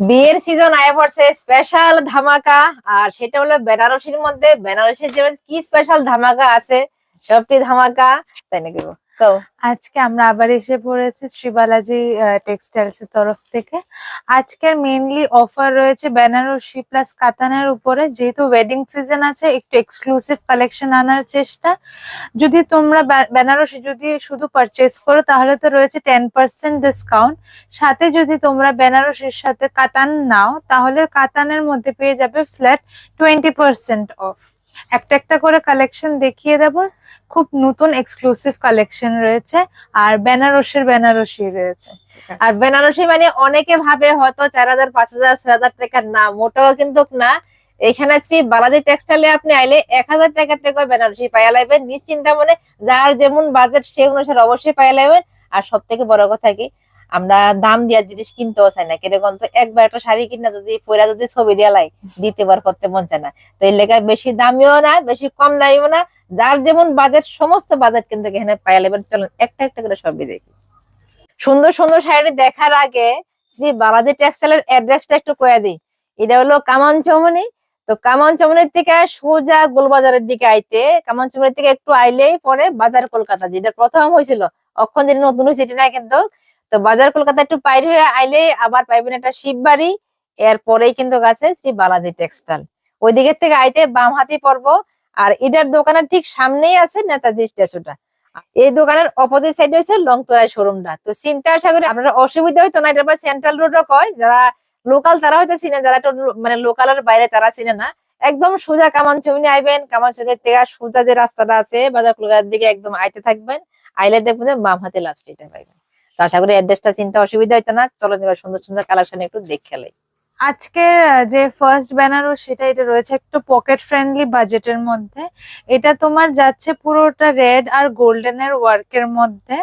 বিয়ের সিজন আয়া পড়ছে স্পেশাল ধামাকা আর সেটা হলো বেনারসির মধ্যে, বেনারসির যে কি স্পেশাল ধামাকা আছে সবটি ধামাকা, তাই নাকি। আজকে আমরা আবার এসে পড়েছি শ্রী শ্রীবালাজি টেক্সটাইলস এর তরফ থেকে। আজকের মেইনলি অফার রয়েছে বেনারসি প্লাস কাতানের উপরে। যেহেতু ওয়েডিং সিজন আছে, একটু এক্সক্লুসিভ কালেকশন আনার চেষ্টা। যদি তোমরা বেনারসি যদি শুধু পারচেস করো, তাহলে তো রয়েছে টেন পার্সেন্ট ডিসকাউন্ট সাথে যদি তোমরা বেনারসির সাথে কাতান নাও, তাহলে কাতানের মধ্যে পেয়ে যাবে ফ্ল্যাট টোয়েন্টি পার্সেন্ট অফ একটা একটা করে কালেকশন দেখিয়ে দেবো। খুব নতুন এক্সক্লুসিভ কালেকশন রয়েছে আর বেনারসির বেনারসি রয়েছে। আর বেনারসি মানে অনেকে ভাবে হয়তো চার হাজার পাঁচ হাজার ছয় হাজার টাকার না মোটাও কিন্তু না। এখানে শ্রী বালাজি টেক্সটাইলে আপনি আইলে এক হাজার টাকা থেকে বেনারসি পাইয়া লাইবেন। নিশ্চিন্তা মনে যার যেমন বাজেট সে অনুসারে অবশ্যই পাইয়া লাইবেন। আর সব থেকে বড় কথা কি আমরা দাম দিয়া জিনিস কিনতেও চাই না। কীরকম তো একবার একটা শাড়ি কিনা যদি পয়লা যদি ছবি দিয়া লাই, দ্বিতীয়বার করতে মন চায় না। তো এই লেগে বেশি দামিও না, বেশি কম দামিও না। যার যেমন বাজেট সমস্ত বাজেট কিন্তু এখানে পাইয়া লাইবেন চলুন, একটা একটা করে সবই দেখি। সুন্দর সুন্দর শাড়ি দেখার আগে শ্রী বালাজি টেক্সটাইলের অ্যাড্রেসটা একটু কয়ে দিই। এটা হলো কামান চৌমনি তো কামান চৌমনির থেকে সোজা গোলবাজারের দিকে আইতে, কামান চৌমনির থেকে একটু আইলেই পরে বাজার কলকাতা, যেটা প্রথম হয়েছিল অক্ষণ যেটা নতুন হয়েছে এটা না কিন্তু তো বাজার কলকাতা একটু পাইর হয়ে আইলে আবার পাইবেন একটা শিববাড়ি, এরপরেই কিন্তু গাছে শ্রী বালাজি টেক্সটাইল। ওই দিকের থেকে আইতে বাম হাতি পড়ব, আর এটার দোকানের ঠিক সামনেই আছে নেতাজি স্ট্যাচুটা। এই দোকানের অপোজিট সাইডে হচ্ছে লংতরাই শোরুমটা। তো চিন্তা আশা করি আপনার অসুবিধা হইতো না, এটা সেন্ট্রাল রোডও কয়, যারা লোকাল তারা হয়তো চিনে, যারা মানে লোকালের বাইরে তারা চিনে না। একদম সোজা কামান চৌমিনে আইবেন, কামান চৌমিনের থেকে সোজা যে রাস্তাটা আছে, বাজার কলকাতার দিকে একদম আইতে থাকবেন, আইলে দেখবেন বাম হাতে লাস্ট এটা পাইবেন। তো আশা করি অ্যাড্রেসটা চিন্তা অসুবিধা হইতো না। চলো এবার সুন্দর সুন্দর কালেকশন একটু দেখে লাই আজকের যে ফার্স্ট বেনারস সেটা এটা রয়েছে একটু পকেট ফ্রেন্ডলি বাজেটের মধ্যে। এটা তোমার যাচ্ছে পুরোটা রেড আর গোল্ডেনের ওয়ার্কের মধ্যে।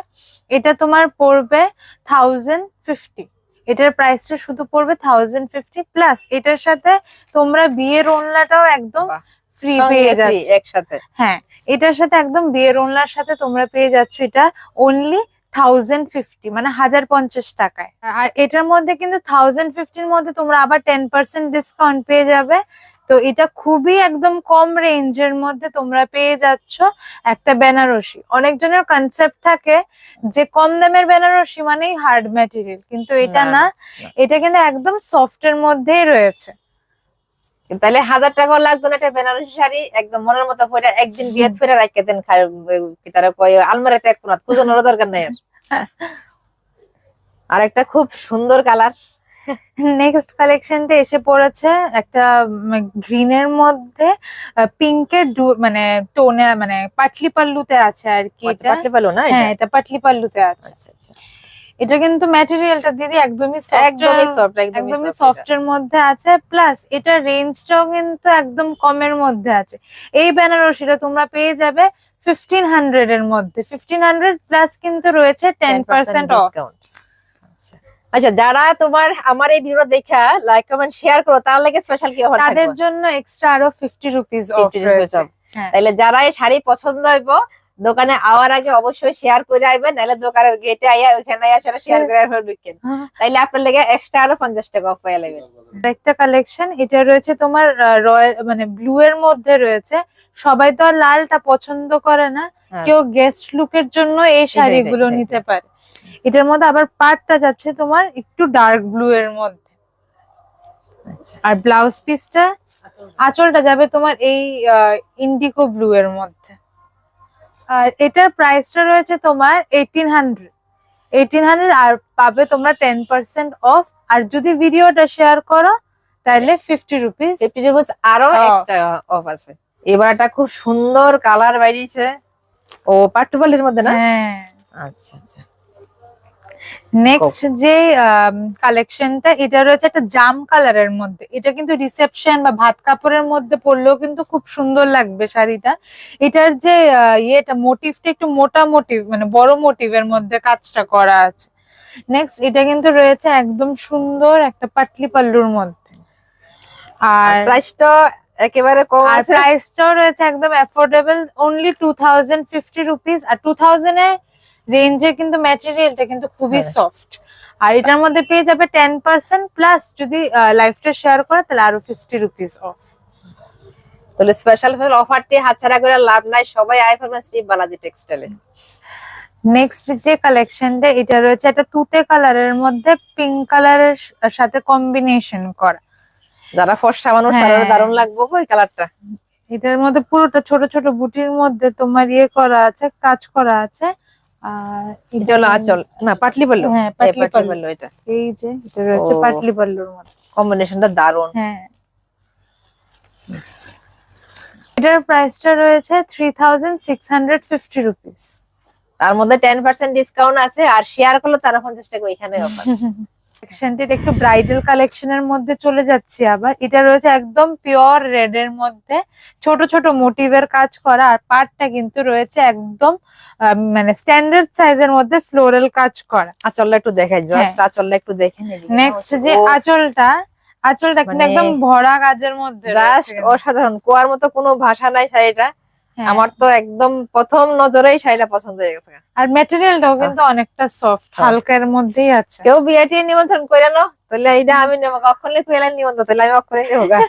এটা তোমার পড়বে থাউজেন্ড ফিফটি এটার প্রাইসটা শুধু পড়বে থাউজেন্ড ফিফটি প্লাস এটার সাথে তোমরা বিয়ের ওনলাটাও একদম ফ্রি পেয়ে যাচ্ছ। একসাথে। হ্যাঁ এটার সাথে একদম বিয়ের ওনলার সাথে তোমরা পেয়ে যাচ্ছ। এটা অনলি থাউজেন্ড ফিফটি মানে হাজার পঞ্চাশ টাকায়। আর এটার মধ্যে কিন্তু থাউজেন্ড ফিফটির মধ্যে তোমরা আবার টেন পার্সেন্ট ডিসকাউন্ট পেয়ে যাবে। তো এটা খুবই একদম কম রেঞ্জের মধ্যে তোমরা পেয়ে যাচ্ছ একটা বেনারসি। অনেকজনের কনসেপ্ট থাকে যে কম দামের বেনারসি মানেই হার্ড ম্যাটেরিয়াল কিন্তু এটা না, না। না। এটা কিন্তু একদম সফটের মধ্যেই রয়েছে। তাহলে হাজার টাকাও লাগতো না একটা বেনারসি শাড়ি একদম মনের মতো পরে একদিন বিয়ে ফেরে রাখতে দেন তারা কয় আলমারিতে এক কোনাত পুজোনোর দরকার নাই আর। একটা খুব সুন্দর কালার। নেক্সট কালেকশনটা এসে পড়েছে একটা গ্রিনের মধ্যে পিঙ্কের মানে টোনে মানে পাটলি পাল্লুতে আছে আর কি এটা পাতলে পেল না? হ্যাঁ এটা? পাটলি পাল্লুতে আছে। আচ্ছা আচ্ছা। এটা কিন্তু ম্যাটেরিয়ালটা দিদি একদমই একদমই সফট একদমই একদমই সফট এর মধ্যে আছে। প্লাস এটা রেঞ্জটাও কিন্তু একদম কমের মধ্যে আছে। এই বেনারসিটা তোমরা পেয়ে যাবে ফিফটিন হান্ড্রেড এর মধ্যে। ফিফটিন হান্ড্রেড প্লাস কিন্তু রয়েছে টেন পার্সেন্ট ডিসকাউন্ট আচ্ছা। যারা তোমার আমার এই ভিডিও দেখা লাইক কমেন্ট শেয়ার করো তার লাগে স্পেশাল কি অফার তাদের জন্য এক্সট্রা আরও ফিফটি রুপিস অফ 50। তাইলে যারা এই শাড়ি পছন্দ হইব দোকানে আওয়ার আগে অবশ্যই শেয়ার করে আইবেন নাহলে দোকানের গেটে আইয়া ওইখানে আইয়া সেটা শেয়ার করে আসবেন বিকেন তাইলে আপনার লেগে এক্সট্রা আরও পঞ্চাশ টাকা অফ পাইয়া লাগবে একটা কালেকশন এটা রয়েছে তোমার রয়্যাল মানে ব্লু এর মধ্যে রয়েছে। সবাই তো আর লালটা পছন্দ করে না। হ্যাঁ। কেউ গেস্ট লুকের জন্য এই শাড়িগুলো নিতে পারে। এটার মধ্যে আবার পার্টটা যাচ্ছে তোমার একটু ডার্ক ব্লু এর মধ্যে। আচ্ছা আর ব্লাউজ পিসটা আঁচলটা যাবে তোমার এই ইন্ডিগো ব্লু এর মধ্যে। আর এটার প্রাইসটা রয়েছে তোমার এইটিন হান্ড্রেড এইটিন হান্ড্রেড আর পাবে তোমরা টেন পার্সেন্ট অফ আর যদি ভিডিওটা শেয়ার করো তাহলে ফিফটি রুপিস ফিফটি রুপিস আরও Oh. এক্সট্রা অফ আছে। এবারটা খুব সুন্দর কালার বাইরিয়েছে ও পাট্টুপালির মধ্যে না? হ্যাঁ। আচ্ছা আচ্ছা। নেক্সট যে কালেকশনটা এটা রয়েছে একটা জাম কালারের মধ্যে। এটা কিন্তু রিসেপশন বা ভাত কাপড়ের মধ্যে পরলেও কিন্তু খুব সুন্দর লাগবে শাড়িটা। এটার যে ইয়েটা মোটিভটা একটু মোটা মোটিভ মানে বড় মোটিভের মধ্যে কাজটা করা আছে। নেক্সট এটা কিন্তু রয়েছে একদম সুন্দর একটা পাটলি পাল্লুর মধ্যে। আর প্রাইসটা একেবারে কম আছে। প্রাইসটাও রয়েছে একদম affordable only two thousand fifty rupees আর টু থাউজেন্ড এর রেঞ্জে কিন্তু ম্যাটেরিয়ালটা কিন্তু খুবই হ্যাঁ। সফট আর এটার মধ্যে পেয়ে যাবে টেন পার্সেন্ট প্লাস যদি লাইফটা শেয়ার করে তাহলে আরও ফিফটি রুপিস অফ তাহলে স্পেশাল ফেল অফারটি হাতছাড়া করে লাভ নাই। সবাই আই পাবেন শ্রী বালাজি টেক্সটাইলে নেক্সট যে কালেকশনটা এটা রয়েছে একটা তুতে কালারের মধ্যে পিঙ্ক কালারের সাথে কম্বিনেশন করা। যারা ফর্সা মানুষ হ্যাঁ। তারা দারুণ লাগবে এই কালারটা এটার মধ্যে পুরোটা ছোট ছোট বুটির মধ্যে তোমার ইয়ে করা আছে কাজ করা আছে। আর এটা হলো আঁচল। না পাটলি হ্যাঁ, পাটলি পল্লু। এটা। এই যে এটা রয়েছে ও। পাটলি পাল্লুর মধ্যে কম্বিনেশনটা দারুণ। হ্যাঁ। এটার প্রাইসটা রয়েছে three thousand six hundred fifty rupees তার মধ্যে টেন পার্সেন্ট ডিসকাউন্ট আছে আর শেয়ার করলে তারা পঞ্চাশ টাকা ওইখানে অফার কালেকশনটির একটু ব্রাইডাল কালেকশনের মধ্যে চলে যাচ্ছি আবার। এটা রয়েছে একদম পিওর রেড এর মধ্যে। ছোট ছোট মোটিভের কাজ করা আর পার্টটা কিন্তু রয়েছে একদম মানে স্ট্যান্ডার্ড সাইজের মধ্যে ফ্লোরাল কাজ করা। আঁচলটা একটু দেখাই জাস্ট হ্যাঁ। আঁচলটা একটু দেখে নেক্সট যে আঁচলটা আঁচলটা কিন্তু মানে একদম ভরা কাজের মধ্যে জাস্ট অসাধারণ। কোয়ার মতো কোনো ভাষা নাই শাড়িটা। আমার তো একদম প্রথম নজরেই শাড়িটা পছন্দ হয়ে গেছে। আর মেটেরিয়ালটাও কিন্তু অনেকটা সফট হ্যাঁ। হালকার মধ্যেই আছে। কেউ বিয়েটি নিমন্ত্রণ করে নো তাহলে এইটা আমি নেব। অক্ষরে কুয়েলেন নিমন্ত্রণ তাহলে আমি অক্ষরে নেব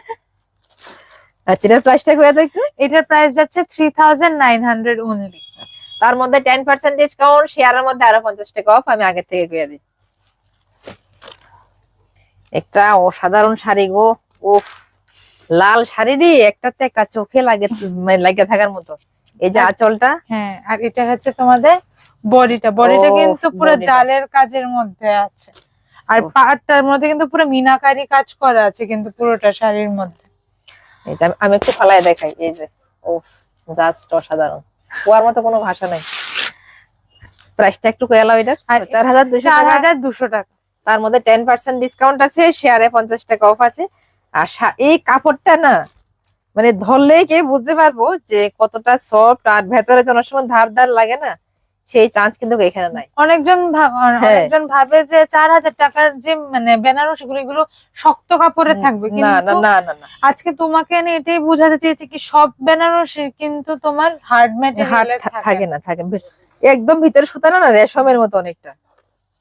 আচ্ছা এটার প্রাইসটা কুয়ে তো একটু। এটার প্রাইস যাচ্ছে three thousand nine hundred only তার মধ্যে টেন পার্সেন্ট ডিসকাউন্ট শেয়ারের মধ্যে আরও পঞ্চাশ টাকা অফ আমি আগে থেকে কুয়ে দিই। একটা অসাধারণ শাড়ি গো উফ। লাল শাড়ি দিয়ে একটাতে একটা চোখে লাগে মানে লাগে থাকার মতো। এই যে আঁচলটা। হ্যাঁ আর এটা হচ্ছে তোমাদের বডিটা। বডিটা কিন্তু পুরো জালের কাজের মধ্যে আছে। আর। পাটটার মধ্যে কিন্তু পুরো মিনাকারি কাজ করা আছে কিন্তু পুরোটা শাড়ির মধ্যে। এই যে আমি- একটু ফালাই দেখাই এই যে ও জাস্ট অসাধারণ। কুয়ার মতো কোনো ভাষা নাই। প্রাইসটা একটু কয়ালাও এটা আর চার হাজার দুশো টাকা। তার মধ্যে টেন পার্সেন্ট ডিসকাউন্ট আছে শেয়ারে পঞ্চাশ টাকা অফ আছে। আর এই কাপড়টা না মানে ধরলে কে বুঝতে পারব যে কতটা সফট আর ভেতরে অনেক সময় ধার ধার লাগে না সেই চান্স কিন্তু এখানে নাই। অনেকজন হ্যাঁ। অনেকজন ভাবে যে চার হাজার টাকার যে মানে বেনারসগুলো শক্ত কাপড়ে থাকবে। না না না না না। আজকে তোমাকে আমি এটাই বোঝাতে চেয়েছি কি সব বেনারসি কিন্তু তোমার হার্ড ম্যাটেরিয়ালে থাকে। না থাকে একদম ভিতরে সুতা না না রেশমের মতো অনেকটা।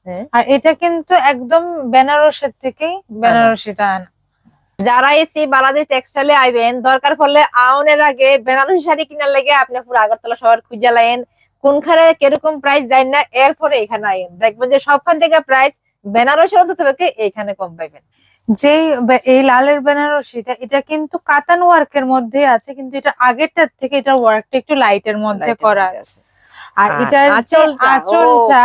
হ্যাঁ। আর এটা কিন্তু একদম বেনারসের থেকেই বেনারসিটা আনা। যারা এসে বাংলাদেশ টেক্সটাইলে আইবেন দরকার পড়লে আউনের আগে বেনারসি শাড়ি কিনার লেগে আপনি পুরো আগরতলা শহর খুঁজে লাইন। কোনখানে কীরকম প্রাইস যায় না এরপরে এখানে আইন। দেখবেন যে সবখান থেকে প্রাইস বেনারসের অন্তত থেকে এইখানে কম পাইবেন। যেই বে- এই লালের বেনারসিটা এটা কিন্তু কাতান ওয়ার্কের মধ্যে আছে কিন্তু এটা আগেরটার থেকে এটা ওয়ার্কটা একটু লাইটের মধ্যে করা আছে। আর আর এটার যে আঁচলটা, আঁচলটা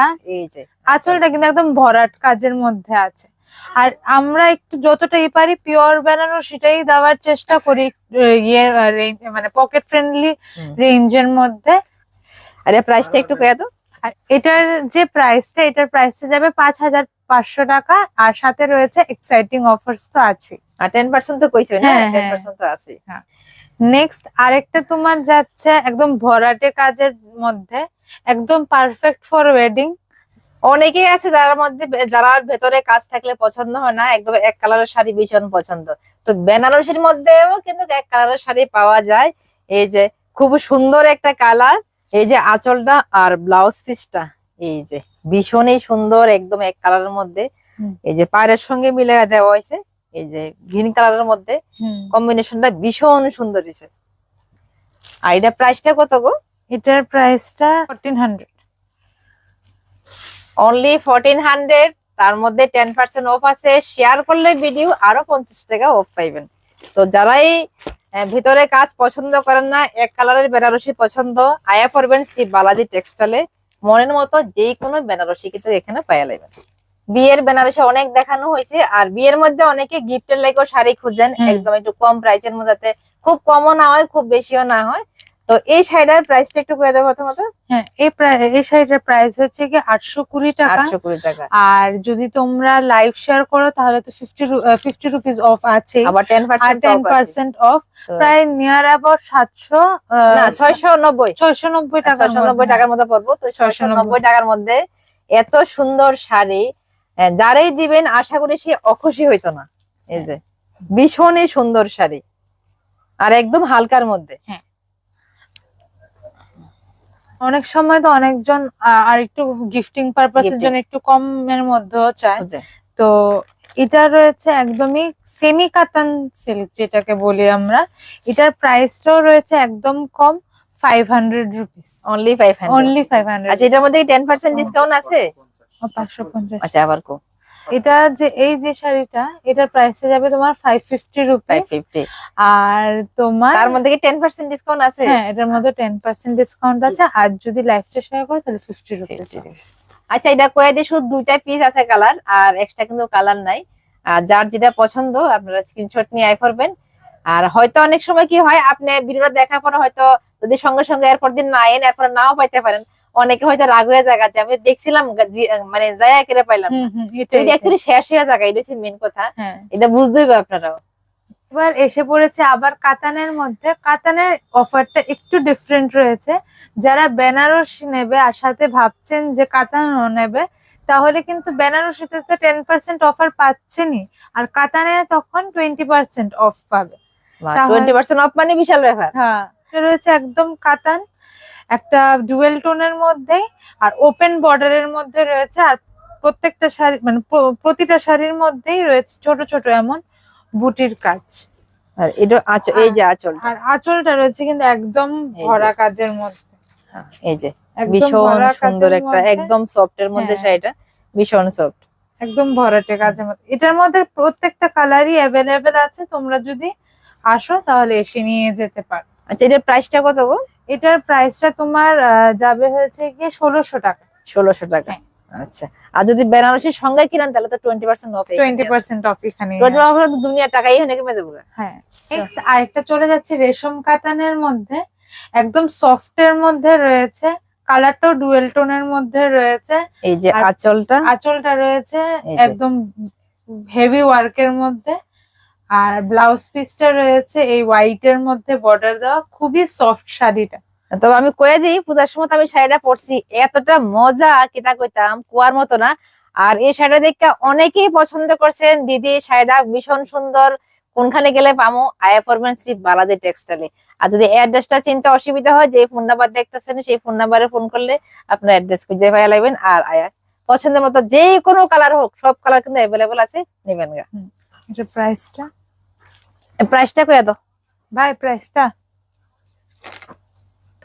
আঁচলটা কিন্তু একদম ভরাট কাজের মধ্যে আছে। আর আমরা একটু যতটাই পারি পিওর বেনারসিটাই দেওয়ার চেষ্টা করি ইয়ে মানে পকেট ফ্রেন্ডলি। রেঞ্জের মধ্যে। আরে প্রাইসটা একটু কয়ে তো আর এটার যে প্রাইসটা এটার প্রাইসটা যাবে পাঁচ হাজার পাঁচশো টাকা আর সাথে রয়েছে এক্সাইটিং অফার্স তো আছে আর টেন পার্সেন্ট তো কইছে না হ্যাঁ, টেন হ্যাঁ। পার্সেন্ট তো আছে নেক্সট আরেকটা তোমার যাচ্ছে একদম ভরাটে কাজের মধ্যে একদম পারফেক্ট ফর ওয়েডিং অনেকেই আছে যার মধ্যে যারা ভেতরে কাজ থাকলে পছন্দ হয় না একদম এক কালারের শাড়ি ভীষণ পছন্দ। তো বেনারসির মধ্যেও কিন্তু এক কালারের শাড়ি পাওয়া যায়। এই যে খুব সুন্দর একটা কালার এই যে আঁচলটা আর ব্লাউজ পিসটা এই যে ভীষণই সুন্দর একদম এক কালারের মধ্যে। এই যে পায়ের সঙ্গে মিলে দেওয়া হয়েছে এই যে গ্রিন কালারের মধ্যে। কম্বিনেশনটা ভীষণ সুন্দর হয়েছে। আর এটা প্রাইসটা কত গো? এটার প্রাইসটা fourteen hundred only fourteen hundred তার মধ্যে টেন পার্সেন্ট অফ আছে। শেয়ার করলে ভিডিও আরও পঞ্চাশ টাকা অফ পাইবেন। তো যারাই ভিতরে কাজ পছন্দ করেন না এক কালারের বেনারসি পছন্দ আয়া পড়বেন শ্রী বালাজি টেক্সটাইলে মনের মতো যে কোনো বেনারসি কিন্তু এখানে পাইয়া লাগবেন বিয়ের বেনারসি অনেক দেখানো হয়েছে আর বিয়ের মধ্যে অনেকে গিফটের লাগেও শাড়ি খুঁজেন। একদম একটু কম প্রাইসের মধ্যে খুব কমও না হয় খুব বেশিও না হয়। তো এই শাড়িটার প্রাইসটা একটু করে দেবো প্রথমত। হ্যাঁ এই এই শাড়িটার প্রাইস হচ্ছে কি আটশো কুড়ি টাকা। আটশো কুড়ি টাকা। আর যদি তোমরা লাইভ শেয়ার করো তাহলে তো ফিফটি ফিফটি রুপিস অফ আছে আবার টেন আর পার্সেন্ট টেন পার্সেন্ট অফ প্রায় নিয়ার অ্যাবাউট সাতশো না ছয়শো নব্বই। ছয়শো নব্বই টাকা ছয়শো নব্বই টাকার মধ্যে পড়ব তো ছয়শো নব্বই। টাকার মধ্যে এত সুন্দর শাড়ি যারাই দিবেন আশা করি সে অখুশি হইতো না। এই যে ভীষণই সুন্দর শাড়ি। আর একদম হালকার মধ্যে। হ্যাঁ। অনেক সময় তো অনেকজন আর একটু গিফটিং পারপাসের. জন্য একটু কমের মধ্যেও চায়। তো এটা রয়েছে একদমই সেমি কাতান সিল্ক যেটাকে বলি আমরা। এটার প্রাইসটাও রয়েছে একদম কম five hundred rupees only five hundred only five hundred আচ্ছা এটার মধ্যে টেন পার্সেন্ট ডিসকাউন্ট আছে? পাঁচশো পঞ্চাশ। আচ্ছা আবার কো। এটা যে এই যে শাড়িটা এটার প্রাইসে যাবে তোমার ফাইভ ফিফটি রুপিস আর তোমার তার মধ্যে কি টেন পার্সেন্ট ডিসকাউন্ট আছে? হ্যাঁ এটার মধ্যে টেন পার্সেন্ট ডিসকাউন্ট আছে। আর যদি লাইফটা শেয়ার করো তাহলে ফিফটি রুপিস আচ্ছা এটা কয়ে দিয়ে শুধু দুইটা পিস আছে কালার আর এক্সট্রা কিন্তু কালার নাই। আর যার যেটা পছন্দ আপনারা স্ক্রিনশট নিয়ে আই করবেন। আর হয়তো অনেক সময় কি হয় আপনি ভিডিওটা দেখার পর হয়তো যদি সঙ্গে সঙ্গে এরপর দিন না এন এরপর নাও পাইতে পারেন। অনেকে হয়তো রাগ হয়ে জায়গাতে আমি দেখছিলাম মানে যাই কেড়ে পাইলাম এটা অ্যাকচুয়ালি শেষ হয়ে জায়গা এটা হচ্ছে মেন কথা। হ্যাঁ। এটা বুঝতে হবে আপনারাও। এবার এসে পড়েছে আবার কাতানের মধ্যে। কাতানের অফারটা একটু ডিফারেন্ট রয়েছে। যারা বেনারস নেবে আর সাথে ভাবছেন যে কাতানও নেবে তাহলে কিন্তু বেনারসিতে তো টেন পার্সেন্ট অফার পাচ্ছেনই। আর কাতানে তখন টোয়েন্টি পার্সেন্ট অফ পাবে। টোয়েন্টি পার্সেন্ট অফ মানে বিশাল ব্যাপার। হ্যাঁ এটা রয়েছে একদম কাতান। একটা ডুয়েল টোনের মধ্যে আর ওপেন বর্ডারের মধ্যে রয়েছে আর প্রত্যেকটা শাড়ি মানে প্রতিটা শাড়ির মধ্যেই রয়েছে ছোট ছোট এমন বুটির কাজ। আর এটা আঁচল এই যে আঁচল আর আঁচলটা রয়েছে কিন্তু একদম ভরা কাজের মধ্যে। এই যে। ভীষণ সুন্দর একটা একদম সফট এর মধ্যে হ্যাঁ। শাড়িটা। ভীষণ সফট। একদম ভরাটে কাজের মধ্যে। এটার মধ্যে প্রত্যেকটা কালারই অ্যাভেলেবেল আছে। তোমরা যদি আসো তাহলে এসে নিয়ে যেতে পারো। আচ্ছা এটার প্রাইসটা কত গো? এটার প্রাইসটা তোমার যাবে হয়েছে গিয়ে ষোলোশো টাকা। ষোলোশো টাকা। হ্যাঁ। আচ্ছা। আর যদি বেনারসির সঙ্গে কিনেন তাহলে তো twenty percent off twenty percent off এখানে দুনিয়ার টাকাই হয়ে নেমে যাব গা। হ্যাঁ আরেকটা চলে যাচ্ছে রেশম কাতানের মধ্যে। একদম সফট এর মধ্যে রয়েছে। কালারটাও ডুয়েল টোনের মধ্যে রয়েছে। এই যে আঁচলটা। আঁচলটা রয়েছে একদম হেভি ওয়ার্কের মধ্যে। আর ব্লাউজ পিসটা রয়েছে এই হোয়াইট এর মধ্যে বর্ডার দেওয়া খুবই সফট শাড়িটা। তবে আমি কয়ে দিই পূজার সময় আমি শাড়িটা পরছি এতটা মজা কিতা কইতাম কুয়ার মতো না। আর এই শাড়িটা দেখে অনেকেই পছন্দ করছেন। দিদি শাড়িটা ভীষণ সুন্দর কোনখানে গেলে পামো? আয়া পড়বেন শ্রী বালাদি টেক্সটাইলে আর যদি অ্যাড্রেসটা চিনতে অসুবিধা হয় যে ফোন নাম্বার দেখতেছেন সেই ফোন নাম্বারে ফোন করলে আপনার অ্যাড্রেস খুঁজে পাওয়া লাগবেন আর আয়া পছন্দের মতো যে কোনো কালার হোক সব কালার কিন্তু অ্যাভেলেবল আছে নেবেন গা। এটা প্রাইসটা প্রাইসটা কয়ে দাও। ভাই প্রাইসটা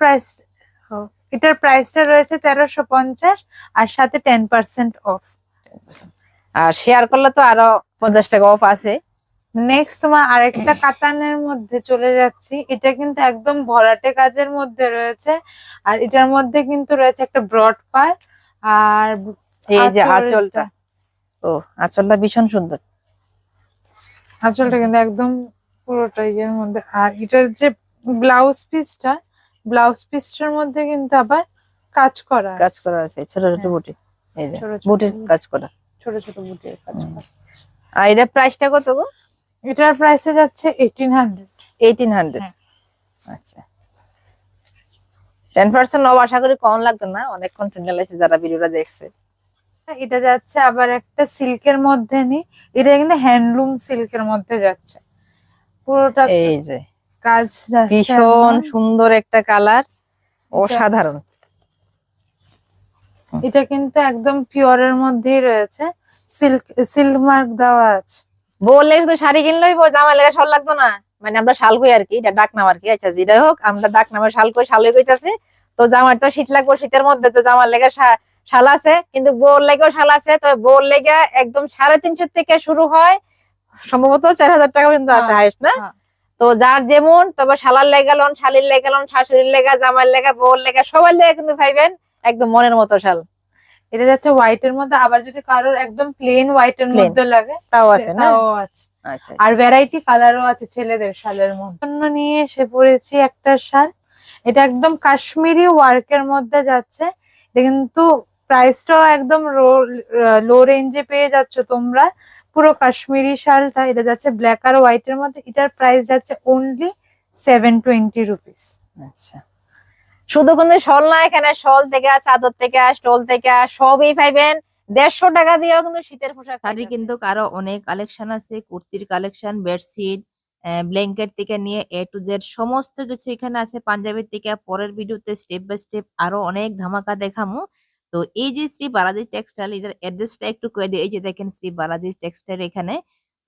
প্রাইস এটার প্রাইসটা রয়েছে তেরোশো পঞ্চাশ আর সাথে টেন পার্সেন্ট অফ আর শেয়ার করলে তো আরও পঞ্চাশ টাকা অফ আছে। নেক্সট তোমার আরেকটা কাতানের মধ্যে চলে যাচ্ছি। এটা কিন্তু একদম ভরাটে কাজের মধ্যে রয়েছে। আর এটার মধ্যে কিন্তু রয়েছে একটা ব্রড পার। আর এই যে আঁচলটা। আঁচলটা। ও আঁচলটা ভীষণ সুন্দর। আঁচলটা কিন্তু একদম পুরোটা ইয়ের মধ্যে। আর এটার যে ব্লাউজ পিসটা ব্লাউজ পিসটার মধ্যে কিন্তু আবার কাজ করা কাজ করা আছে ছোট ছোট হ্যাঁ। বুটি। এই যে বুটির বুটি। কাজ করা। ছোট ছোট বুটির কাজ। করা। আর এটা প্রাইসটা কত গো? এটার প্রাইসে যাচ্ছে এইটিন হান্ড্রেড এইটিন হান্ড্রেড হ্যাঁ। আচ্ছা। টেন পার্সেন্ট অফ আশা করি কম লাগতো না অনেক কন্টেন্ট আছে যারা ভিডিওটা দেখছে। এটা যাচ্ছে আবার একটা সিল্কের মধ্যে নি এটা কিন্তু হ্যান্ডলুম সিল্কের মধ্যে যাচ্ছে। পুরোটা এই যে কাজ ভীষণ সুন্দর একটা কালার অসাধারণ। এটা কিন্তু একদম পিওরের মধ্যেই রয়েছে। সিল্ক সিল্ক মার্ক দেওয়া আছে। বললে শুধু শাড়ি কিনলেই বল জামা লেগে সল লাগতো না। মানে আমরা শাল কই আর কি এটা ডাক নাম আর কি। আচ্ছা যেটা হোক আমরা ডাক নামের শাল কই শালই কইতাছি। তো জামার তো শীত লাগবে শীতের মধ্যে তো জামার লেগে শাল আছে। কিন্তু বোর লেগেও শাল আছে তো বোর লেগে একদম সাড়ে তিনশো থেকে শুরু হয় সম্ভবত চার হাজার টাকা পর্যন্ত আছে হ্যাঁ, হাইস্ট না? হ্যাঁ। তো যার যেমন তবে শালার লেগালন শালির লেগালন শাশুড়ির লেগা জামার লেগা বউর লেগা সবার লেগে কিন্তু ভাইবেন একদম মনের মতো শাল। এটা যাচ্ছে হোয়াইট এর মধ্যে আবার যদি কারোর একদম প্লেন হোয়াইট এর। মধ্যে লাগে তাও আছে না? তাও আছে। আচ্ছা আর ভ্যারাইটি কালারও আছে ছেলেদের শালের মধ্যে। নিয়ে এসে পড়েছি একটা শাল। এটা একদম কাশ্মীরি ওয়ার্কের মধ্যে যাচ্ছে। এটা কিন্তু প্রাইসটাও একদম লো রেঞ্জে পেয়ে যাচ্ছ তোমরা। পুরো কাশ্মীরি শালটা এটা যাচ্ছে ব্ল্যাক আর হোয়াইট এর মধ্যে এটার প্রাইস যাচ্ছে অনলি সেভেন টোয়েন্টি রুপিস আচ্ছা। শুধু কিন্তু শল না এখানে শল থেকে চাদর থেকে স্টল থেকে সবই পাইবেন। দেড়শো টাকা দিয়েও কিন্তু শীতের পোশাক শাড়ি কিন্তু আরও অনেক কালেকশন আছে কুর্তির কালেকশন বেডশিট ব্ল্যাঙ্কেট থেকে নিয়ে এ টু জেড সমস্ত কিছু এখানে আছে। পাঞ্জাবির থেকে পরের ভিডিওতে স্টেপ বাই স্টেপ আরও অনেক ধামাকা দেখামু। তো এই যে শ্রী বালাজি টেক্সটাইল এটার অ্যাড্রেসটা একটু কয়ে দিই। এই যে দেখেন শ্রী বালাজি টেক্সটাইল এখানে।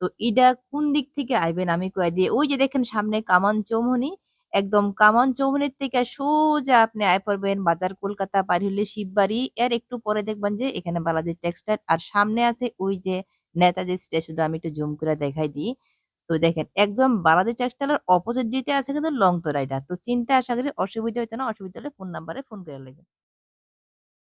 তো এটা কোন দিক থেকে আইবেন আমি কয়ে দিই। ওই যে দেখেন সামনে কামান চৌমুহনী। একদম কামান চৌমুহনীর থেকে সোজা আপনি আয় পড়বেন বাজার কলকাতা পার হলে শিববাড়ি। এর একটু পরে দেখবেন যে এখানে বালাজি টেক্সটাইল আর সামনে আছে ওই যে নেতাজি স্টেশনটা আমি একটু জুম করে দেখাই দিই। তো দেখেন একদম বালাজি টেক্সটাইলের অপোজিট দিতে আছে কিন্তু লং তোরাইটা তো চিন্তা আশা করি অসুবিধা হইতো না। অসুবিধা হলে ফোন নাম্বারে ফোন করে নেবেন